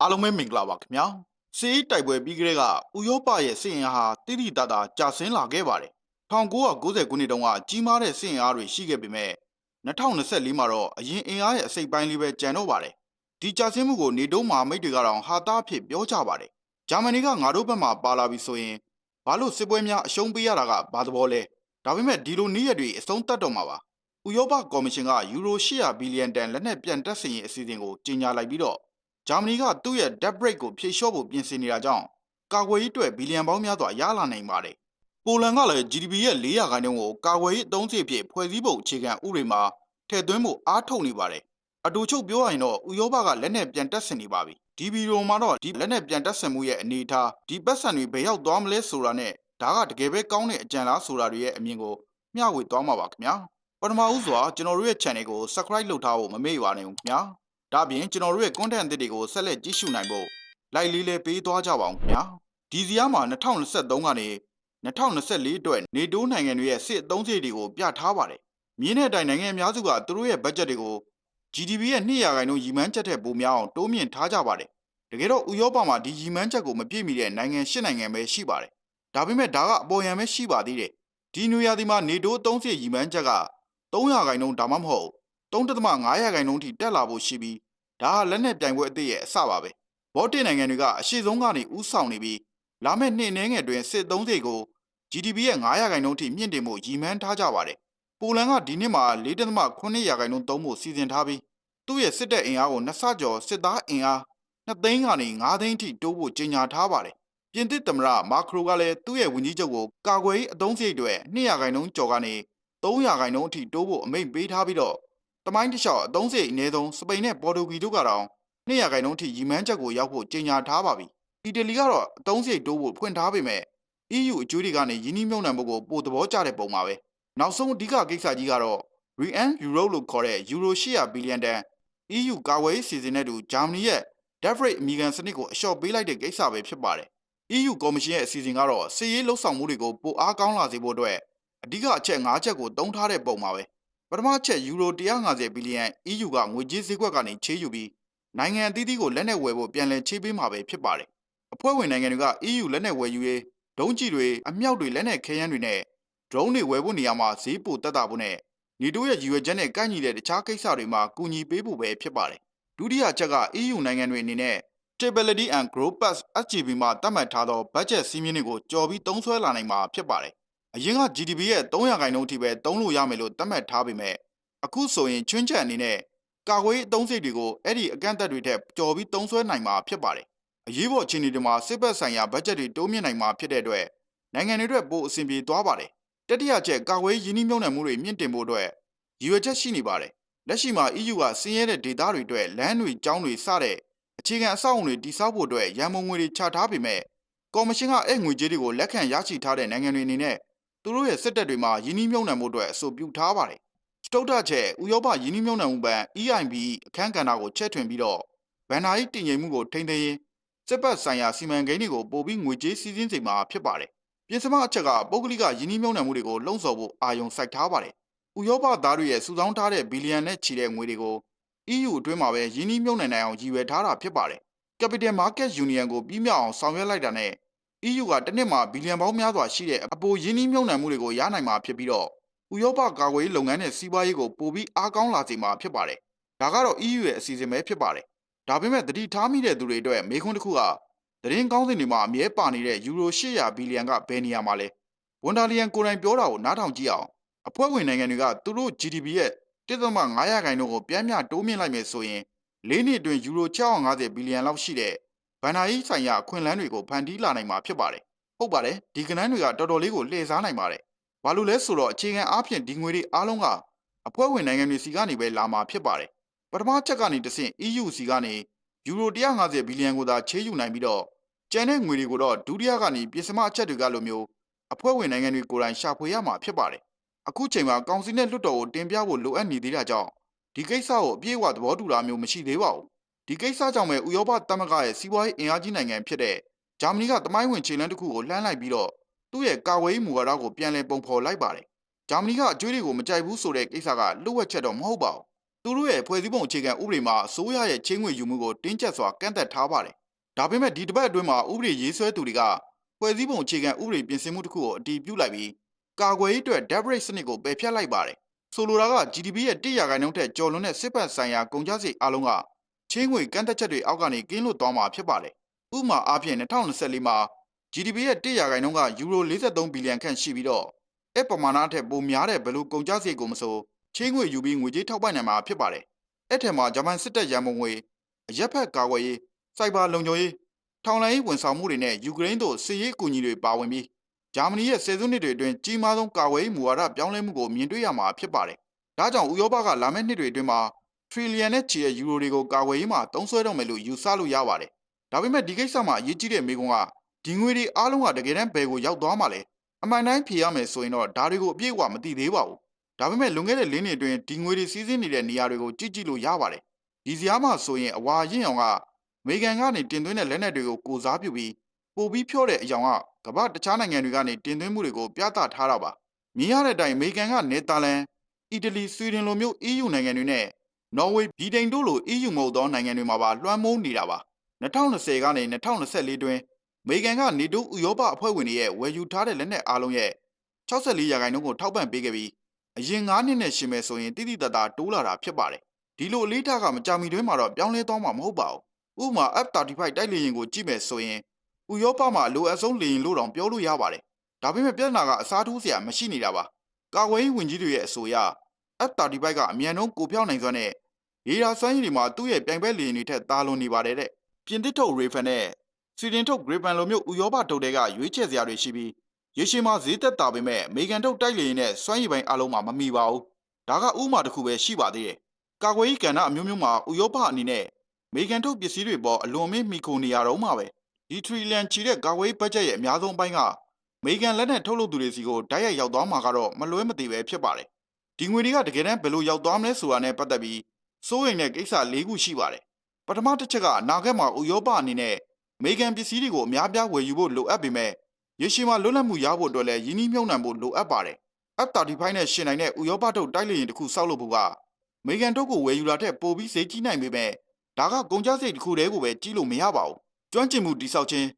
အားလုံးပဲမင်္ဂလာပါခင်ဗျာစီးတိုက်ပွဲပြီးကလေးကဥရောပရဲ့စစ်ရင်အားဟာတိတိတတ်တာကြာဆင်းလာခဲ့ပါတယ်1990ခုနှစ်တုန်းကကြီးမားတဲ့စစ်ရင်အားတွေရှိခဲ့ပေမဲ့2024မှာတော့အရင်အင်အားရဲ့အစိတ်ပိုင်းလေးပဲကျန်တော့ပါတယ်ဒီကြာဆင်းမှုကိုနေတိုးမဟာမိတ်တွေကတော့ဟာတာအဖြစ်ပြောကြပါတယ်ဂျာမနီကငါတို့ဘက်မှာပါလာပြီဆိုရင်ဘာလို့စစ်ပွဲများအရှုံးပေးရတာကဘာသဘောလဲဒါပေမဲ့ဒီလိုနည်းရက်တွေအဆုံးသတ်တော့မှာပါဥရောပကော်မရှင်ကယူရို800ဘီလီယံတန်လက်နက်ပြန်တက်စင်ရေးအစီအစဉ်ကိုကြေညာလိုက်ပြီးတော့ ဂျာမနီကသူ့ရဲ့ debt break ကိုဖြေလျှော့ဖို့ပြင်ဆင်နေတာကြောင့်ကာကွယ်ရေးအတွက်ဘီလီယံပေါင်းများစွာရလာနိုင်ပါတယ်။ပိုလန်ကလည်း GDP ရဲ့400ခိုင်နှုန်းကိုကာကွယ်ရေးအသုံးစရိတ်ဖြစ်ဖွဲ့စည်းပုံအခြေခံဥပဒေမှာထည့်သွင်းဖို့အားထုတ်နေပါတယ်။အတူချုပ်ပြောရရင်တော့ဥရောပကလက်နက်ပြန်တက်ဆင်နေပါပြီ။ဒီဗီဒီယိုမှာတော့ဒီလက်နက်ပြန်တက်ဆင်မှုရဲ့အနေအထားဒီပတ်စံတွေဘယ်ရောက်သွားမလဲဆိုတာနဲ့ဒါကတကယ်ပဲကောင်းတဲ့အကြံလားဆိုတာတွေရဲ့အမြင်ကိုမျှဝေသွားမှာပါခင်ဗျာ။ပထမဦးစွာကျွန်တော်တို့ရဲ့ channel ကို subscribe လုပ်ထားဖို့မမေ့ပါနဲ့ဦးခင်ဗျာ။ ဒါ့အပြင်ကျွန်တော်တို့ရဲ့ content အသစ်တွေကိုဆက်လက်ကြည့်ရှုနိုင်ဖို့ like လေးလေးပေးသွားကြပါအောင်ခင်ဗျာဒီဇီယာမှာ2023ကနေ2024အတွက်နေတိုးနိုင်ငံတွေရဲ့စစ်အသုံးစရိတ်တွေကိုပြထားပါတယ်မြင်းတဲ့အတိုင်းနိုင်ငံအများစုကသူတို့ရဲ့ဘတ်ဂျက်တွေကို GDP ရဲ့200ရာခိုင်နှုန်းရည်မှန်းချက်ထက်ပိုများအောင်တိုးမြင့်ထားကြပါတယ်တကယ်တော့ဥရောပမှာဒီရည်မှန်းချက်ကိုမပြည့်မီတဲ့နိုင်ငံ၈နိုင်ငံပဲရှိပါတယ်ဒါပေမဲ့ဒါကအပေါ်ယံပဲရှိပါသေးတယ်ဒီနွေရာသီမှာနေတိုးအသုံးစရိတ်ရည်မှန်းချက်က300ရာခိုင်နှုန်းဒါမှမဟုတ်3.5ရာခိုင်နှုန်းထိတက်လာဖို့ရှိပြီး ဒါဟာလက်နက်ပြိုင်ပွဲအသစ်ရဲ့အစပါပဲဘော့တစ်နိုင်ငံတွေကအရှိဆုံးကနေဥဆောင်နေပြီးလာမယ့်နှစ်နှဲငယ်တွင်စစ်သုံးစိတ်ကို GDP ရဲ့900ရာခိုင်နှုန်းထိမြင့်တင်ဖို့ရည်မှန်းထားကြပါတယ်ပိုလန်ကဒီနှစ်မှာ4.9ရာခိုင်နှုန်းသုံးဖို့စီစဉ်ထားပြီးသူ့ရဲ့စစ်တပ်အင်အားကိုနှစ်ဆကျော်စစ်သားအင်အား2သိန်းကနေ9သိန်းထိတိုးဖို့ကြေညာထားပါတယ်ပြင်သစ်သမ္မတမာခရိုကလည်းသူ့ရဲ့ဝန်ကြီးချုပ်ကိုကာကွယ်ရေးအသုံးစရိတ်တွေ200ရာခိုင်နှုန်းကျော်ကနေ300ရာခိုင်နှုန်းအထိတိုးဖို့အမိန့်ပေးထားပြီးတော့ တမိုင်းတစ်လျှောက်အသုံးစရိတ်အနည်းဆုံးစပိန်နဲ့ပေါ်တူဂီတို့ကတော့200ရာခိုင်နှုန်းထိရည်မှန်းချက်ကိုရောက်ဖို့ကြေညာထားပါပြီ။အီတလီကတော့အသုံးစရိတ်တိုးဖို့ဖွင့်ထားပေမဲ့ EU အကျိုးတွေကနေယင်းနှိမ့်မြုံနှံမှုကိုပိုသဘောကျတဲ့ပုံပါပဲ။နောက်ဆုံးအဓိကကိစ္စကြီးကတော့ REN Euro လို့ခေါ်တဲ့ Euro 800ဘီလီယံတန် EU ကာဝယ်ရေးစီစဉ်တဲ့သူဂျာမနီရဲ့ debt rate အမီကန်စနစ်ကိုအလျှော့ပေးလိုက်တဲ့ကိစ္စပဲဖြစ်ပါတယ်။ EU ကော်မရှင်ရဲ့အစီအစဉ်ကတော့စီးရေးလှုပ်ဆောင်မှုတွေကိုပိုအားကောင်းလာစေဖို့အတွက်အဓိကအချက်၅ချက်ကိုတုံးထားတဲ့ပုံပါပဲ။ ပထမချက်ယူရို150ဘီလီယံ EU ကငွေကြေးဈေးကွက်ကနေချေးယူပြီးနိုင်ငံအသီးသီးကိုလက်နက်ဝယ်ဖို့ပြန်လည်ချေးပေးမှာပဲဖြစ်ပါတယ်။အဖွဲ့ဝင်နိုင်ငံတွေက EU လက်နက်ဝယ်ယူရေးဒုံးကျည်တွေအမြောက်တွေလက်နက်ခဲယမ်းတွေနဲ့ drone တွေဝယ်ဖို့နေရာမှာဈေးပိုတက်တာဖို့နဲ့နေတိုးရဲ့ရည်ရွယ်ချက်နဲ့ကိုက်ညီတဲ့တခြားကိစ္စတွေမှာကူညီပေးဖို့ပဲဖြစ်ပါတယ်။ဒုတိယချက်က EU နိုင်ငံတွေအနေနဲ့ Stability and Growth Pact SGP မှာသတ်မှတ်ထားသောဘတ်ဂျက်စည်းမျဉ်းတွေကိုကြော်ပြီးသုံးစွဲလာနိုင်မှာဖြစ်ပါတယ်။ အရင်က GDP ရဲ့300ခိုင်နှုန်းအထိပဲသုံးလို့ရမယ်လို့သတ်မှတ်ထားပေမဲ့အခုဆိုရင်ချွင်းချက်အနေနဲ့ကာကွယ်ရေးအသုံးစရိတ်တွေကိုအဲ့ဒီအကန့်အသတ်တွေထက်ကျော်ပြီးသုံးစွဲနိုင်မှာဖြစ်ပါတယ်။အရေးပေါ်အခြေအနေတွေမှာစစ်ဘက်ဆိုင်ရာဘတ်ဂျက်တွေတိုးမြင့်နိုင်မှာဖြစ်တဲ့အတွက်နိုင်ငံတွေအတွက်ပိုအဆင်ပြေသွားပါတယ်။တတိယချက်ကာကွယ်ရေးရင်းနှီးမြှုပ်နှံမှုတွေမြင့်တင်ဖို့အတွက်ရည်ရွယ်ချက်ရှိနေပါတယ်။လက်ရှိမှာ EU ကဆင်းရဲတဲ့ဒေသတွေအတွက်လမ်းတွေ၊ကျောင်းတွေစတဲ့အခြေခံအဆောက်အုံတွေတည်ဆောက်ဖို့အတွက်ရန်ပုံငွေတွေချထားပေမဲ့ကော်မရှင်ကအဲ့ငွေကြေးတွေကိုလက်ခံရရှိထားတဲ့နိုင်ငံတွေအနေနဲ့ သူတို့ရဲ့စစ်တပ်တွေမှာရင်းနှီးမြှုပ်နှံမှုအတွက်အဆိုပြုထားပါတယ်စတုတ္ထချက်ဥရောပယင်းနှိမ့်မြုံနယ်မှုဘဏ် EIB အခန်းကဏ္ဍကိုချဲ့ထွင်ပြီးတော့ဗန်နာရေးတည်ငြိမ်မှုကိုထိန်းသိမ်းရေးစစ်ပတ်ဆိုင်ရာစီမံကိန်းတွေကိုပို့ပြီးငွေကြေးစည်းစိမ်ချိန်မှာဖြစ်ပါတယ်။ပြင်စမအချက်ကပုဂ္ဂလိကယင်းနှိမ့်မြုံနယ်မှုတွေကိုလှုံ့ဆော်ဖို့အာရုံစိုက်ထားပါတယ်။ဥရောပသားတွေရဲ့စုဆောင်းထားတဲ့ဘီလီယံနဲ့ချီတဲ့ငွေတွေကို EU အတွင်းမှာပဲယင်းနှိမ့်မြုံနယ်နိုင်အောင်ရည်ရွယ်ထားတာဖြစ်ပါတယ်။ Capital Market Union ကိုပြီးမြောက်အောင်ဆောင်ရွက်လိုက်တာနဲ့ EU ကတစ်နှစ်မှာဘီလီယံပေါင်းများစွာရှိတဲ့အပိုယင်းနှိမ့်မြုံနယ်မှုတွေကိုရနိုင်မှာဖြစ်ပြီးတော့ဥရောပကာကွယ်ရေးလုပ်ငန်းနဲ့စီးပွားရေးကိုပိုပြီးအားကောင်းလာစေမှာဖြစ်ပါတယ်။ဒါကတော့ EU ရဲ့အစီအစဉ်ပဲဖြစ်ပါတယ်။ဒါပေမဲ့တတိထားမိတဲ့သူတွေအတွက်မေခွန်းတစ်ခုကသတင်းကောင်းစဉ်တွေမှာအမြဲပါနေတဲ့ယူရို800ဘီလီယံကဘယ်နေရာမှာလဲ။ဝန်ဒါလီယန်ကိုယ်တိုင်ပြောတာကိုနားထောင်ကြည့်အောင်။အဖွဲ့ဝင်နိုင်ငံတွေကသူတို့ GDP ရဲ့1.5ရာခိုင်နှုန်းကိုပြန်မြတိုးမြင့်လိုက်မယ်ဆိုရင်၄နှစ်အတွင်းယူရို650ဘီလီယံလောက်ရှိတဲ့ ဗန်နာရေးဆိုင်ရာအခွင့်အလမ်းတွေကိုဖန်တီးလာနိုင်မှာဖြစ်ပါတယ်။ဟုတ်ပါတယ်ဒီကဏ္ဍတွေကတော်တော်လေးကိုလှည့်စားနိုင်ပါတယ်။ဘာလို့လဲဆိုတော့အခြေခံအားဖြင့်ဒီငွေတွေအားလုံးကအဖွဲ့ဝင်နိုင်ငံတွေစီကနေပဲလာမှာဖြစ်ပါတယ်။ပထမချက်ကနေတဆင့် EU စီကနေယူရို150ဘီလီယံကိုသာချေးယူနိုင်ပြီးတော့ကျန်တဲ့ငွေတွေကိုတော့ဒုတိယကနေပြင်စမအချက်တွေကလိုမျိုးအဖွဲ့ဝင်နိုင်ငံတွေကိုယ်တိုင်ရှာဖွေရမှာဖြစ်ပါတယ်။အခုချိန်မှာကောင်စီနဲ့လွှတ်တော်ကိုတင်ပြဖို့လိုအပ်နေသေးတာကြောင့်ဒီကိစ္စကိုအပြည့်အဝသဘောတူတာမျိုးမရှိသေးပါဘူး။ ဒီကိစ္စကြောင့်ပဲဥရောပသမဂ္ဂရဲ့စီးပွားရေးအင်အားကြီးနိုင်ငံဖြစ်တဲ့ဂျာမနီကတမိုင်းဝင်ခြေလှမ်းတစ်ခုကိုလှမ်းလိုက်ပြီးတော့သူ့ရဲ့ကာဝေးမူဝါဒကိုပြန်လည်ပုံဖော်လိုက်ပါတယ်။ဂျာမနီကအကျွေးတွေကိုမကြိုက်ဘူးဆိုတဲ့ကိစ္စကလွတ်ဝက်ချက်တော့မဟုတ်ပါဘူးသူတို့ရဲ့ဖွဲ့စည်းပုံအခြေခံဥပဒေမှာအစိုးရရဲ့ချင်းငွေယူမှုကိုတင်းကျပ်စွာကန့်သက်ထားပါတယ်။ဒါပေမဲ့ဒီတစ်ပတ်အတွင်းမှာဥပဒေရေးဆွဲသူတွေကဖွဲ့စည်းပုံအခြေခံဥပဒေပြင်ဆင်မှုတစ်ခုကိုအတည်ပြုလိုက်ပြီးကာကွယ်ရေးအတွက် debt rate စနစ်ကိုပယ်ဖျက်လိုက်ပါတယ်။ဆိုလိုတာက GDP ရဲ့1ရာခိုင်နှုန်းထက်ကျော်လွန်တဲ့စစ်ပတ်ဆိုင်ရာကုန်ကျစရိတ်အလုံးက ချင်းငွေကန့်သက်ချက်တွေအောက်ကနေကင်းလွတ်သွားမှာဖြစ်ပါတယ်။ဥပမာအားဖြင့်2024မှာ GDP ရဲ့1ရာခိုင်နှုန်းကယူရို43ဘီလီယံခန့်ရှိပြီးတော့အဲ့ပမာဏအထက်ပိုများတဲ့ဘယ်လိုကုန်ကျစရိတ်ကိုမဆိုချင်းငွေယူပြီးငွေကြေးထောက်ပံ့နိုင်မှာဖြစ်ပါတယ်။အဲ့ထက်မှာဂျပန်စစ်တပ်ရန်ပုံငွေအရက်ဖက်ကာကွယ်ရေးစိုက်ဘာလုံခြုံရေးထောင်လိုင်းရေးဝန်ဆောင်မှုတွေနဲ့ယူကရိန်းတို့စစ်ရေးအကူအညီတွေပါဝင်ပြီးဂျာမနီရဲ့ဆယ်စုနှစ်တွေအတွင်းကြီးမားဆုံးကာကွယ်ရေးမူဝါဒပြောင်းလဲမှုကိုမြင်တွေ့ရမှာဖြစ်ပါတယ်။ဒါကြောင့်ဥရောပကလာမယ့်နှစ်တွေအတွင်းမှာ ထရီလီယံနဲ့ချီတဲ့ယူရိုတွေကိုကာကွယ်ရေးမှာသုံးစွဲတော့မယ်လို့ယူဆလို့ရပါတယ်။ဒါပေမဲ့ဒီကိစ္စမှာအရေးကြီးတဲ့မိကွန်းကဒီငွေတွေအားလုံးကတကယ်တမ်းဘယ်ကိုရောက်သွားမှာလဲအမှန်တိုင်းဖြေရမယ်ဆိုရင်တော့ဒါတွေကိုအပြည့်အဝမသိသေးပါဘူး။ဒါပေမဲ့လွန်ခဲ့တဲ့လင်းတွေအတွင်းဒီငွေတွေစီးဆင်းနေတဲ့နေရာတွေကိုကြည့်ကြည့်လို့ရပါတယ်။ဒီစရာမှဆိုရင်အဝါရင့်အောင်ကမေဂန်ကနေတင်သွင်းတဲ့လက်နက်တွေကိုကိုစားပြုပြီးပိုပြီးဖြော့တဲ့အကြောင်းကကမ္ဘာတခြားနိုင်ငံတွေကနေတင်သွင်းမှုတွေကိုပြသထားတာပါ။မြင်ရတဲ့အတိုင်းမေဂန်ကနေသာလန်၊အီတလီ၊ဆွီဒင်လိုမျိုး EU နိုင်ငံတွေနဲ့ နော်ဝေးဗြိတိန်တို့လို EU မဟုတ်သောနိုင်ငံတွေမှာပါလွှမ်းမိုးနေတာပါ2020ကနေ2024တွင်မေဂန်ကနေတိုဥရောပအဖွဲ့ဝင်တွေရဲ့ဝယ်ယူထားတဲ့လက်နက်အားလုံးရဲ့64ရာခိုင်နှုန်းကိုထောက်ပံ့ပေးခဲ့ပြီးအရင်9နှစ်နဲ့ရှင်မယ်ဆိုရင်တိတိတတ်တာတိုးလာတာဖြစ်ပါတယ်ဒီလိုအလေးထားကမကြာမီတွင်မှာတော့ပြောင်းလဲသွားမှာမဟုတ်ပါဘူးဥပမာ F35 တိုက်လေယာဉ်ကိုကြည့်မယ်ဆိုရင်ဥရောပမှာအလိုအဆုံးလေယာဉ်လို့တောင်ပြောလို့ရပါတယ်ဒါပေမဲ့ပြဿနာကအစားထိုးစရာမရှိနေတာပါကာကွယ်ရေးဝန်ကြီးတွေရဲ့အဆိုအရ F35 ကအမြန်ဆုံးကိုပြောင်းနိုင်စွမ်းနဲ့ ရေဒါစွမ်းရည်တွေမှာသူ့ရဲ့ပြိုင်ဘက်လေယာဉ်တွေထက်သာလွန်နေပါတယ်တဲ့ပြင်သစ်ထုတ် Raven နဲ့ဆွီဒင်ထုတ် Gripen လိုမျိုးဥရောပထုတ်တွေကရွေးချယ်စရာတွေရှိပြီးရေရှည်မှာဈေးသက်သာပေမဲ့အမေရိကန်ထုတ်တိုက်လေယာဉ်နဲ့စွမ်းရည်ပိုင်းအလုံးမှာမမီပါဘူးဒါကဥမာတစ်ခုပဲရှိပါသေးတယ်ကာကွယ်ရေးကဏ္ဍအမျိုးမျိုးမှာဥရောပအနေနဲ့အမေရိကန်ထုတ်ပစ္စည်းတွေပေါ်အလွန်မင်းမိခိုနေရတော့မှာပဲဒီထရီလန်ချီတဲ့ကာကွယ်ရေးဘတ်ဂျက်ရဲ့အများဆုံးအပိုင်းကအမေရိကန်လက်နက်ထုတ်လုပ်သူတွေစီကိုတိုက်ရိုက်ရောက်သွားမှာကတော့မလွဲမသွေပဲဖြစ်ပါတယ်ဒီငွေတွေကတကယ်တမ်းဘယ်လိုရောက်သွားမလဲဆိုတာနဲ့ပတ်သက်ပြီး စိုးရိမ်တဲ့ကိစ္စ၄ခုရှိပါတယ်ပထမတစ်ချက်ကအနာဂတ်မှာဥရောပအနေနဲ့အမေရိကန်ပစ္စည်းတွေကိုအများပြားဝယ်ယူဖို့လိုအပ်ပေမဲ့ရေရှည်မှာလွတ်လပ်မှုရဖို့အတွက်လည်းယင်းနှိမ့်မြုံနှံဖို့လိုအပ်ပါတယ်။ F35 နဲ့ရှင်နိုင်တဲ့ဥရောပထုတ်တိုက်လေယာဉ်တစ်ခုစောက်လုပ်ဖို့ကအမေရိကန်တို့ကိုဝယ်ယူလာတဲ့ပိုပြီးဈေးကြီးနိုင်ပေမဲ့ဒါကကုန်ကျစရိတ်တစ်ခုတည်းကိုပဲကြီးလို့မရပါဘူး။ကျွမ်းကျင်မှုတိစောက်ခြင်း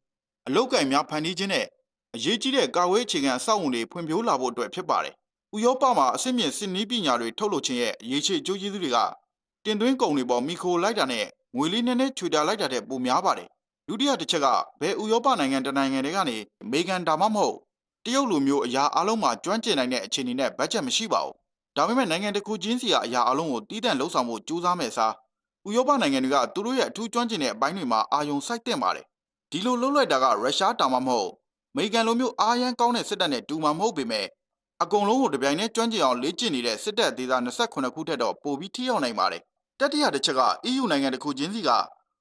အလောက်ကင်များဖန်တီးခြင်းနဲ့အရေးကြီးတဲ့ကာဝေးအခြေခံအဆောက်အုံတွေဖွံ့ဖြိုးလာဖို့အတွက်ဖြစ်ပါတယ်။ဥရောပမှာအဆင့်မြင့်စစ်နည်းပညာတွေထုတ်လုပ်ခြင်းရဲ့အရေးကြီးအကျိုးကျေးဇူးတွေက တင်သွင်းကုန်တွေပေါ်မီခိုလိုက်တာနဲ့ငွေလေးနည်းနည်းချွေတာလိုက်တာတဲ့ပိုများပါတယ်ဒုတိယတစ်ချက်ကဘယ်ဥရောပနိုင်ငံတနိုင်ငံတွေကနေအမေရိကန်ဒါမှမဟုတ်တရုတ်လိုမျိုးအရာအလုံးမှာကျွမ်းကျင်နိုင်တဲ့အခြေအနေနဲ့ဘတ်ဂျက်မရှိပါဘူးဒါပေမဲ့နိုင်ငံတစ်ခုချင်းစီကအရာအလုံးကိုတီးတန့်လှုပ်ဆောင်ဖို့ကြိုးစားမယ်စားဥရောပနိုင်ငံတွေကသူတို့ရဲ့အထူးကျွမ်းကျင်တဲ့အပိုင်းတွေမှာအာရုံစိုက်တင်ပါတယ်ဒီလိုလှုပ်လိုက်တာကရုရှားတာမှမဟုတ်အမေရိကန်လိုမျိုးအာရန်ကောင်းတဲ့စစ်တပ်နဲ့တူမှာမဟုတ်ပေမဲ့အကုန်လုံးကိုတပြိုင်တည်းကျွမ်းကျင်အောင်လေ့ကျင့်နေတဲ့စစ်တပ်ဒေသ28ခုထက်တော့ပိုပြီးထိရောက်နိုင်ပါတယ် တတိယတစ်ချက်က EU နိုင်ငံတစ်ခုချင်းစီက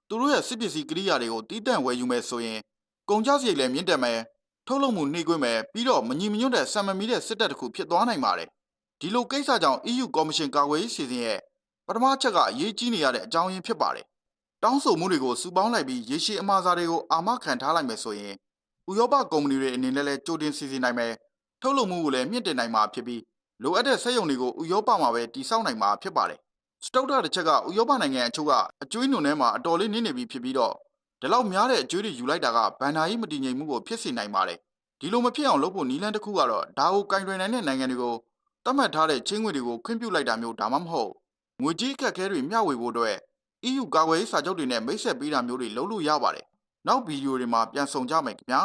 သူတို့ရဲ့စစ်ပစ္စည်းကိရိယာတွေကိုတီးတန့်ဝယ်ယူမယ်ဆိုရင်ကုန်ကျစရိတ်လည်းမြင့်တက်မယ်ထုတ်လုပ်မှုနှိမ့်ကွေးမယ်ပြီးတော့မညီမညွတ်တဲ့ဆံမမီတဲ့စစ်တပ်တစ်ခုဖြစ်သွားနိုင်ပါတယ်ဒီလိုကိစ္စကြောင့် EU ကော်မရှင်ကာကွယ်ရေးစီစဉ်ရဲ့ပထမချက်ကအရေးကြီးနေရတဲ့အကြောင်းရင်းဖြစ်ပါတယ်တောင်းဆိုမှုတွေကိုစုပေါင်းလိုက်ပြီးရေရှည်အမှားစာတွေကိုအာမခံထားလိုက်မယ်ဆိုရင်ဥရောပကုမ္ပဏီတွေအနေနဲ့လည်းကြိုတင်စီစဉ်နိုင်မယ်ထုတ်လုပ်မှုကိုလည်းမြင့်တင်နိုင်မှာဖြစ်ပြီးလိုအပ်တဲ့စက်ရုံတွေကိုဥရောပမှာပဲတည်ဆောက်နိုင်မှာဖြစ်ပါတယ် စတုတ္ထတစ်ချက်ကဥရောပနိုင်ငံအချို့ကအကျွေးနုံထဲမှာအတော်လေးနင်းနေပြီဖြစ်ပြီးတော့ဒီလောက်များတဲ့အကျွေးတွေယူလိုက်တာကဗန်နာရေးမတည်ငြိမ်မှုကိုဖြစ်စေနိုင်ပါတယ်ဒီလိုမဖြစ်အောင်လုပ်ဖို့နီလန်းတစ်ခုကတော့ဒါကိုကင်တွယ်နိုင်တဲ့နိုင်ငံတွေကိုတတ်မှတ်ထားတဲ့ချင်းငွေတွေကိုခွင့်ပြုလိုက်တာမျိုးဒါမှမဟုတ်ငွေကြေးအခက်အခဲတွေမျှဝေဖို့အတွက် EU ကာကွယ်ရေးစာချုပ်တွေနဲ့မိတ်ဆက်ပေးတာမျိုးတွေလုပ်လို့ရပါတယ်နောက်ဗီဒီယိုတွေမှာပြန်ဆောင်ကြမယ်ခင်ဗျာ